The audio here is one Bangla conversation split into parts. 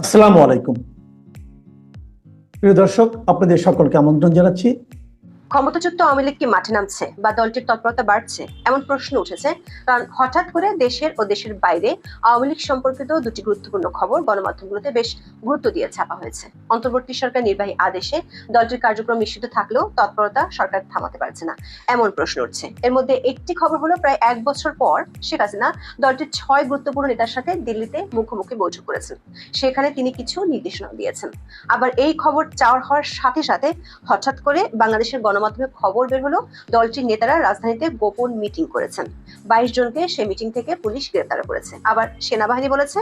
আসসালামু আলাইকুম। প্রিয় দর্শক আপনাদের সকলকে আমন্ত্রণ জানাচ্ছি। ক্ষমতাচ্যুত আওয়ামী লীগ কি মাঠে নামছে বা দলটির তৎপরতা বাড়ছে? এমন প্রশ্ন উঠেছে। কারণ হঠাৎ করে দেশের ও দেশের বাইরে আওয়ামী লীগ সম্পর্কিত দুটি গুরুত্বপূর্ণ খবর গণমাধ্যমগুলোতে বেশ গুরুত্ব দিয়ে ছাপা হয়েছে। অন্তর্বর্তী সরকার নির্বাহী আদেশে দলটির কার্যক্রম নিষিদ্ধ থাকলেও তৎপরতা সরকার থামাতে পারছে না, এমন প্রশ্ন উঠছে। এর মধ্যে একটি খবর হলো, প্রায় এক বছর পর শেখ হাসিনা দলটির ছয় গুরুত্বপূর্ণ নেতার সাথে দিল্লিতে মুখোমুখি বৈঠক করেছেন। সেখানে তিনি কিছু নির্দেশনা দিয়েছেন। আবার এই খবর চাওয়ার হওয়ার সাথে সাথে হঠাৎ করে বাংলাদেশের গণমাধ্যমে খবর বের হলো দলটির নেতারা রাজধানীতে গোপন মিটিং করেছেন। বাইশ জনকে সে মিটিং থেকে পুলিশ গ্রেপ্তার করেছে। আবার সেনাবাহিনী বলেছে,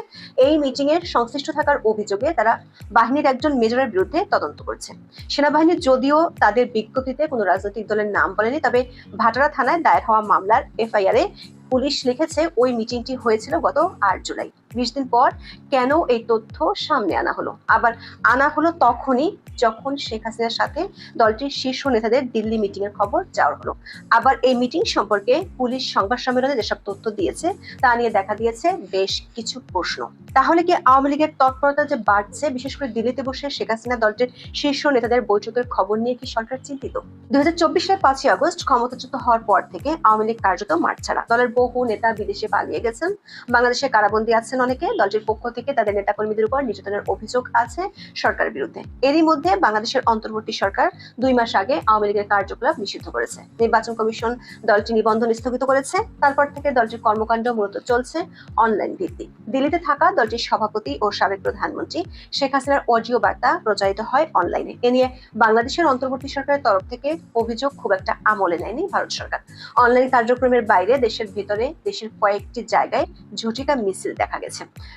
এই মিটিং এর সংশ্লিষ্ট থাকার অভিযোগে তারা বাহিনীর একজন মেজরের বিরুদ্ধে তদন্ত করছে। সেনাবাহিনী যদিও তাদের বিজ্ঞপ্তিতে কোনো রাজনৈতিক দলের নাম বলেনি, তবে ভাটারা থানায় দায়ের হওয়া মামলার এফআইআর এ পুলিশ লিখেছে, ওই মিটিংটি হয়েছিল গত আট জুলাই। বিশ দিন পর কেন এই তথ্য সামনে আনা হলো? আবার আনা হলো তখনই যখন শেখ হাসিনার সাথে দলটির শীর্ষ নেতাদের দিল্লি মিটিং এর খবর যাওয়ার হলো। আবার এই মিটিং সম্পর্কে পুলিশ সংবাদ সম্মেলনে যেসব তথ্য দিয়েছে, তা নিয়ে দেখা দিয়েছে বেশ কিছু প্রশ্ন। তাহলে কি আওয়ামী লীগের তৎপরতা যে বাড়ছে, বিশেষ করে দিল্লিতে বসে শেখ হাসিনা দলটির শীর্ষ নেতাদের বৈঠকের খবর নিয়ে কি সরকার চিন্তিত? দুই হাজার চব্বিশ সালের পাঁচই আগস্ট ক্ষমতাচ্যুত হওয়ার পর থেকে আওয়ামী লীগ কার্যত মাঠ ছাড়া। দলের বহু নেতা বিদেশে পালিয়ে গেছেন। বাংলাদেশে কারাবন্দী আছেন অনেকে দলটির পক্ষ থেকে তাদের নেতাকর্মীদের উপর নির্যাতনের অভিযোগ আছে সরকারের বিরুদ্ধে। এরই মধ্যে বাংলাদেশের অন্তর্বর্তী সরকার দুই মাস আগে আওয়ামী লীগের কার্যকলাপ নিষিদ্ধ করেছে। নির্বাচন কমিশন দলটি নিবন্ধন স্থগিত করেছে। তারপর থেকে দলটির কর্মকাণ্ড মূলত চলছে অনলাইন ভিত্তিক। দিল্লিতে থাকা দলটির সভাপতি ও সাবেক প্রধানমন্ত্রী শেখ হাসিনার অডিও বার্তা প্রচারিত হয় অনলাইনে। এ নিয়ে বাংলাদেশের অন্তর্বর্তী সরকারের তরফ থেকে অভিযোগ খুব একটা আমলে নেয়নি ভারত সরকার। অনলাইন কার্যক্রমের বাইরে দেশের ভিতরে দেশের কয়েকটি জায়গায় ঝটিকা মিছিল দেখা গেছে।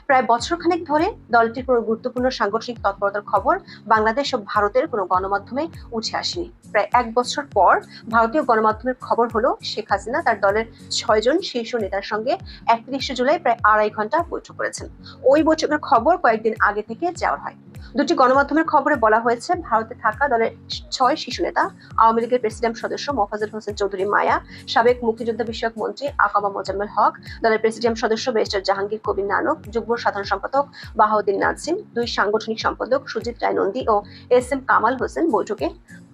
প্রায় বছরখানেক ধরে দলটির কোনো গুরুত্বপূর্ণ সাংগঠনিক তৎপরতার খবর বাংলাদেশ ও ভারতের কোনো গণমাধ্যমে উঠে আসেনি। প্রায় এক বছর পর ভারতীয় গণমাধ্যমের খবর হলো, শেখ হাসিনা তার দলের ছয়জন শীর্ষ নেতার সঙ্গে একত্রিশে জুলাই প্রায় আড়াই ঘণ্টা বৈঠক করেছেন। ওই বৈঠকের খবর কয়েকদিন আগে থেকে যাওয়া হয়। দুটি গণমাধ্যমের খবরে বলা হয়েছে, ভারতে থাকা দলের ছয় শিশু নেতা, আওয়ামী লীগের প্রেসিডেন্ট সদস্য মোফাজুল হোসেন চৌধুরী মায়া, সাবেক মুক্তিযোদ্ধা বিষয়ক মন্ত্রী আকামা মোজাম্মেল হক, দলের প্রেসিডেন্ট সদস্য ব্যারিস্টার জাহাঙ্গীর কবির নানক, যুগ্ম সাধারণ সম্পাদক বাহাউদ্দিন নাজিম, দুই সাংগঠনিক সম্পাদক সুজিত রায় নন্দী ও এস এম কামাল হোসেন বৈঠকে।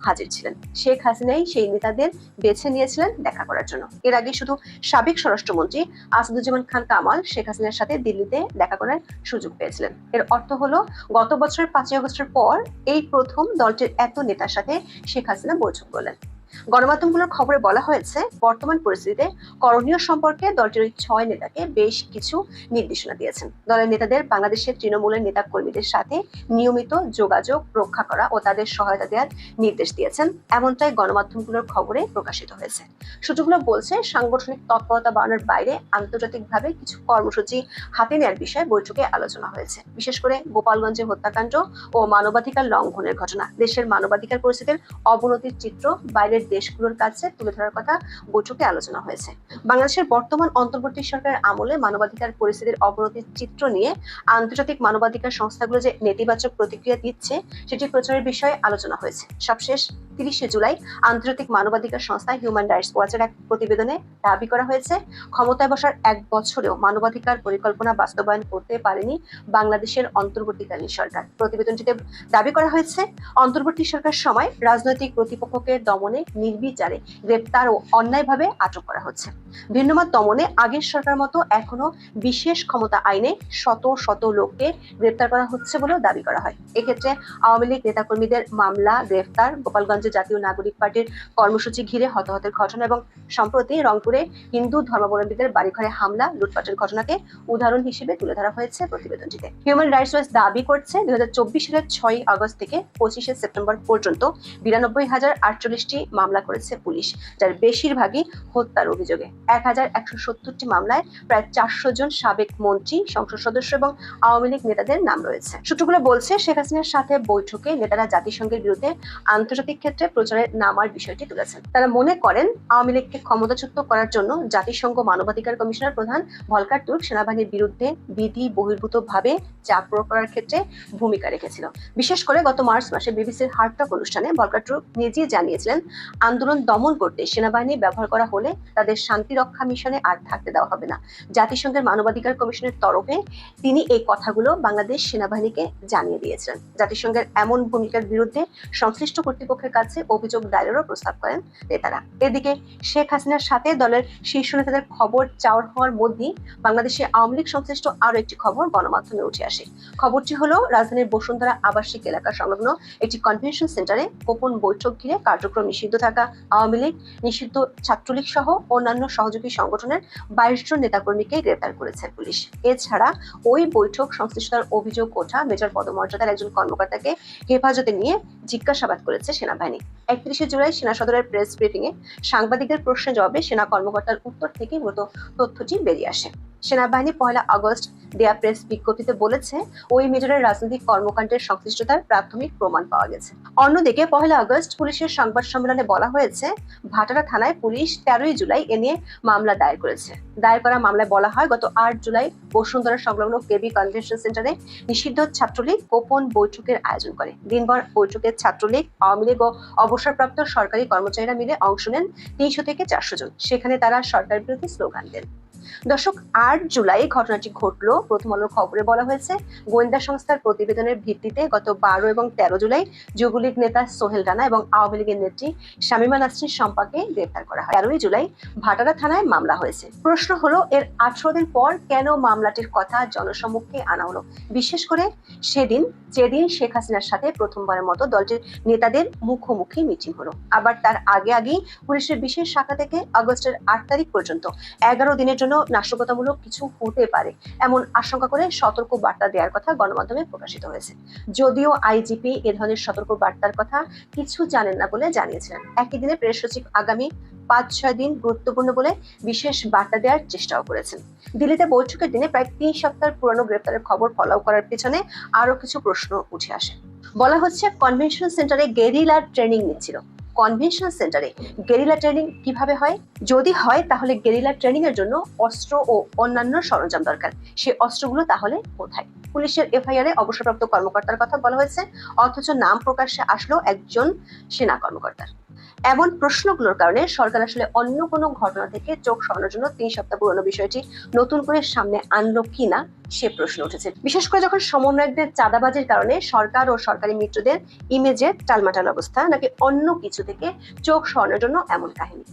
হাজির ছিলেন। শেখ হাসিনাই সেই নেতাদের বেছে নিয়েছিলেন দেখা করার জন্য। এর আগে শুধু সাবেক স্বরাষ্ট্রমন্ত্রী আসাদুজ্জামান খান কামাল শেখ হাসিনার সাথে দিল্লিতে দেখা করার সুযোগ পেয়েছিলেন। এর অর্থ হলো, গত বছরের পাঁচই আগস্টের পর এই প্রথম দলটির এত নেতার সাথে শেখ হাসিনা বৈঠক করলেন। গণমাধ্যমগুলোর খবরে বলা হয়েছে, বর্তমান পরিস্থিতিতে করণীয় সম্পর্কে দলটির ওই ছয় নেতাকে বেশ কিছু নির্দেশনা দিয়েছেন। দলের নেতাদের বাংলাদেশের তৃণমূলের নেতা কর্মীদের সাথে নিয়মিত যোগাযোগ, রক্ষা করা ও তাদের সহায়তা দেওয়ার নির্দেশ দিয়েছেন। এমনটাই গণমাধ্যমগুলোর খবরে প্রকাশিত হয়েছে। সূত্রগুলো বলছে, সাংগঠনিক তৎপরতা বাড়ানোর বাইরে আন্তর্জাতিকভাবে কিছু কর্মসূচি হাতে নেওয়ার বিষয়ে বৈঠকে আলোচনা হয়েছে। বিশেষ করে গোপালগঞ্জে হত্যাকাণ্ড ও মানবাধিকার লঙ্ঘনের ঘটনা। দেশের মানবাধিকার পরিস্থিতির অবনতির চিত্র বাইরের দেশগুলোর কাছে তুলে ধরার কথা বৈঠকে আলোচনা হয়েছে। বাংলাদেশের বর্তমান অন্তর্বর্তী সরকারের আমলে মানবাধিকার পরিস্থিতির অবনতির চিত্র নিয়ে আন্তর্জাতিক মানবাধিকার সংস্থাগুলো যে নেতিবাচক প্রতিক্রিয়া দিচ্ছে সেটি প্রচারের বিষয়ে আলোচনা হয়েছে। সবশেষ তিরিশে জুলাই আন্তর্জাতিক মানবাধিকার সংস্থা হিউম্যান রাইটস ওয়াচের এক প্রতিবেদনে দাবি করা হয়েছে, ক্ষমতায় বসার এক বছরেও মানবাধিকার পরিকল্পনা বাস্তবায়ন করতে পারেনি বাংলাদেশের অন্তর্বর্তীকালীন সরকার। প্রতিবেদনটিতে দাবি করা হয়েছে, অন্তর্বর্তী সরকার সময় রাজনৈতিক প্রতিপক্ষকে দমনে নির্বিচারে গ্রেপ্তার ও অন্যায়ভাবে আটক করা হচ্ছে। ভিন্নমত দমনে আগের সরকার মতো এখনও বিশেষ ক্ষমতা আইনে শত শত লোককে গ্রেপ্তার করা হচ্ছে বলেও দাবি করা হয়। এক্ষেত্রে আওয়ামী লীগ নেতাকর্মীদের মামলা, গ্রেফতার, গোপালগঞ্জে জাতীয় নাগরিক পার্টির কর্মসূচি ঘিরে হতাহতের ঘটনা এবং সম্প্রতি রংপুরে হিন্দু ধর্মাবলম্বীদের বাড়িঘরে হামলা, লুটপাটের ঘটনাকে উদাহরণ হিসেবে তুলে ধরা হয়েছে প্রতিবেদনটিতে। হিউম্যান রাইটস ওয়াচ দাবি করছে দুই সালের ছয় আগস্ট থেকে পঁচিশে সেপ্টেম্বর পর্যন্ত বিরানব্বই হাজার আটচল্লিশটি মামলা করেছে পুলিশ, যার বেশিরভাগই হত্যার অভিযোগে। এক হাজার একশো সত্তরটি মামলায় প্রায় চারশো জন সাবেক মন্ত্রী, সংসদ সদস্য এবং আওয়ামী লীগ নেতাদের নাম রয়েছে। সূত্রগুলো বলছে, শেখ হাসিনার সাথে বৈঠকে নেতারা জাতিসংঘের বিরুদ্ধে আন্তর্জাতিক ক্ষেত্রে প্রচারে নামার বিষয়টি তুলেছেন। তারা মনে করেন, আওয়ামী লীগকে ক্ষমতাচ্যুত করার জন্য জাতিসংঘ মানবাধিকার কমিশনের প্রধান ভলকার তুর্ক সেনাবাহিনীর বিরুদ্ধে বিধি বহির্ভূত ভাবে চাপ প্রয়োগ করার ক্ষেত্রে ভূমিকা রেখেছিল। বিশেষ করে গত মার্চ মাসে বিবিসির হার্টটক অনুষ্ঠানে ভলকার তুর্ক নিজেই জানিয়েছিলেন, আন্দোলন দমন করতে সেনাবাহিনী ব্যবহার করা হলে তাদের শান্তি রক্ষা মিশনে আর থাকতে দেওয়া হবে না। জাতিসংঘের মানবাধিকার কমিশনের তরফে তিনি এই কথাগুলো বাংলাদেশ সেনাবাহিনীকে জানিয়ে দিয়েছিলেন। জাতিসংঘের এমন ভূমিকার বিরুদ্ধে সংশ্লিষ্ট কর্তৃপক্ষের কাছে অভিযোগ দায়েরেরও প্রস্তাব করেন নেতারা এদিকে শেখ হাসিনার সাথে দলের শীর্ষ নেতাদের খবর চাওয়ার হওয়ার মধ্যেই বাংলাদেশে আওয়ামী লীগ সংশ্লিষ্ট আরও একটি খবর গণমাধ্যমে উঠে আসে। খবরটি হলো, রাজধানীর বসুন্ধরা আবাসিক এলাকা সংলগ্ন একটি কনভেনশন সেন্টারে গোপন বৈঠক ঘিরে কার্যক্রম নিষিদ্ধ থাকা আওয়ামী লীগ, নিষিদ্ধ ছাত্রলীগ সহ অন্যান্য সহযোগী সংগঠনের বাইশ জন নেতাকর্মীকে গ্রেপ্তার করেছে পুলিশ। এছাড়া ওই বৈঠক সংশ্লিষ্টতার অভিযোগ ওঠা মেজর পদমর্যাদার একজন কর্মকর্তাকে হেফাজতে নিয়ে জিজ্ঞাসাবাদ করেছে সেনাবাহিনী। একত্রিশে জুলাই সেনা সদরের প্রেস ব্রিফিং এ সাংবাদিকদের প্রশ্নের জবাবে সেনা কর্মকর্তার উত্তর থেকে মূলত তথ্যটি বেরিয়ে আসে। সেনাবাহিনী পয়লা আগস্ট দেয়া প্রেস বিজ্ঞপ্তিতে বলেছে, ওই মেজরের রাজনৈতিক কর্মকাণ্ডের সংশ্লিষ্টতার প্রাথমিক প্রমাণ পাওয়া গেছে। অন্যদিকে পহেলা আগস্ট পুলিশের সংবাদ সম্মেলনে বলা হয়েছে, ভাটারা থানায় পুলিশ তেরোই জুলাই এ নিয়ে মামলা দায়ের করেছে। দায়ের করা মামলায় বলা হয়, গত আট জুলাই বসুন্ধরা সংলগ্ন কেবি কনভেনশন সেন্টারে নিষিদ্ধ ছাত্রলীগ গোপন বৈঠকের আয়োজন করে। দিনভর বৈঠকে ছাত্রলীগ, আওয়ামী লীগ ও অবসরপ্রাপ্ত সরকারি কর্মচারীরা মিলে অংশ নেন তিনশো থেকে চারশো জন। সেখানে তারা সরকার বিরোধী স্লোগান দেন। দর্শক, আট জুলাই ঘটনাটি ঘটলো। প্রথম আলোর খবরে বলা হয়েছে, গোয়েন্দা সংস্থার প্রতিবেদনের ভিত্তিতে গত বারো এবং তেরো জুলাই যুবলীগ নেতা সোহেল রানা এবং আওয়ামী লীগের নেত্রী শামীমা নাসরিন শম্পাকে গ্রেপ্তার করা হয়। তেরোই জুলাই ভাটারা থানায় মামলা হয়েছে। প্রশ্ন হলো, এর আঠারো দিন পর কেন মামলাটির কথা জনসম্মুখে আনা হলো? বিশেষ করে সেদিন, যেদিন শেখ হাসিনার সাথে প্রথমবারের মতো দলটির নেতাদের মুখোমুখি মিটিং হলো। আবার তার আগে আগেই পুলিশের বিশেষ শাখা থেকে আগস্টের আট তারিখ পর্যন্ত এগারো দিনের জন্য নাশকতামূলক কিছু হতে পারে, এমন আশঙ্কা করে সতর্ক বার্তা দেওয়ার কথা গণমাধ্যমে প্রকাশিত হয়েছে। যদিও আইজিপি এ ধরনের সতর্ক বার্তার কথা কিছু জানেন না বলে জানিয়েছিলেন। একই দিনে প্রেস সচিব আগামী পাঁচ ছয় দিন গুরুত্বপূর্ণ বলে বিশেষ বার্তা দেওয়ার চেষ্টাও করেছেন। দিল্লিতে বৈঠকের দিনে প্রায় তিন সপ্তাহ পুরনো গ্রেপ্তারের খবর ফলো করার পেছনে আরও কিছু প্রশ্ন উঠে আসে। বলা হচ্ছে, কনভেনশন সেন্টারে গেরিলা ট্রেনিং নিচ্ছিল। কনভেনশন সেন্টারে গেরিলা ট্রেনিং কীভাবে হয়? যদি হয়, তাহলে গেরিলা ট্রেনিং এর জন্য অস্ত্র ও অন্যান্য সরঞ্জাম দরকার। সে অস্ত্রগুলো তাহলে কোথায়? পুলিশের এফআইআর এ অবসরপ্রাপ্ত কর্মকর্তার কথা বলা হয়েছে, অথচ নাম প্রকাশ্যে আসলো একজন সেনা কর্মকর্তার। এমন প্রশ্নগুলোর কারণে সরকার আসলে অন্য কোনো ঘটনা থেকে চোখ সরানোর জন্য তিন সপ্তাহ পুরনো বিষয়টি নতুন করে সামনে আনলো কিনা সে প্রশ্ন উঠেছে। বিশেষ করে যখন সমন্বয়কদের চাঁদাবাজির কারণে সরকার ও সরকারি মিত্রদের ইমেজের টালমাটাল অবস্থা, নাকি অন্য কিছু থেকে চোখ সরানোর জন্য এমন কাহিনী?